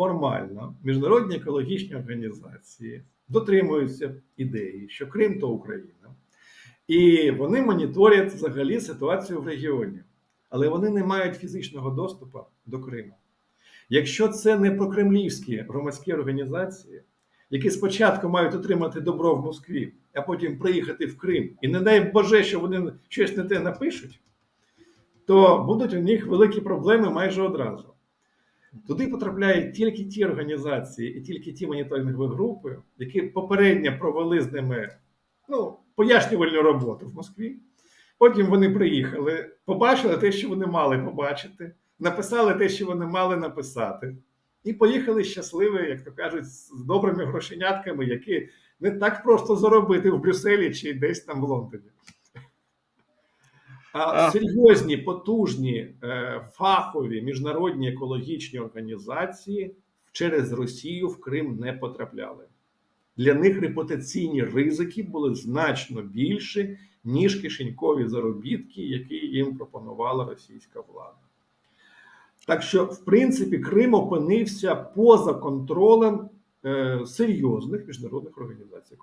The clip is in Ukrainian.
формально міжнародні екологічні організації дотримуються ідеї, що Крим то Україна, і вони моніторять взагалі ситуацію в регіоні, але вони не мають фізичного доступу до Криму. Якщо це не прокремлівські громадські організації, які спочатку мають отримати добро в Москві, а потім приїхати в Крим, і не дай Боже, що вони щось не те напишуть, то будуть у них великі проблеми майже одразу. Туди потрапляють тільки ті організації і тільки ті моніторингові групи, які попередньо провели з ними ну, пояснювальну роботу в Москві. Потім вони приїхали, побачили те, що вони мали побачити, написали те, що вони мали написати, і поїхали щасливі, як то кажуть, з добрими грошенятками, які не так просто заробити в Брюсселі чи десь там в Лондоні. А серйозні, потужні, е, фахові міжнародні екологічні організації через Росію в Крим не потрапляли. Для них репутаційні ризики були значно більші, ніж кишенькові заробітки, які їм пропонувала російська влада. Так що, в принципі, Крим опинився поза контролем е, серйозних міжнародних організацій.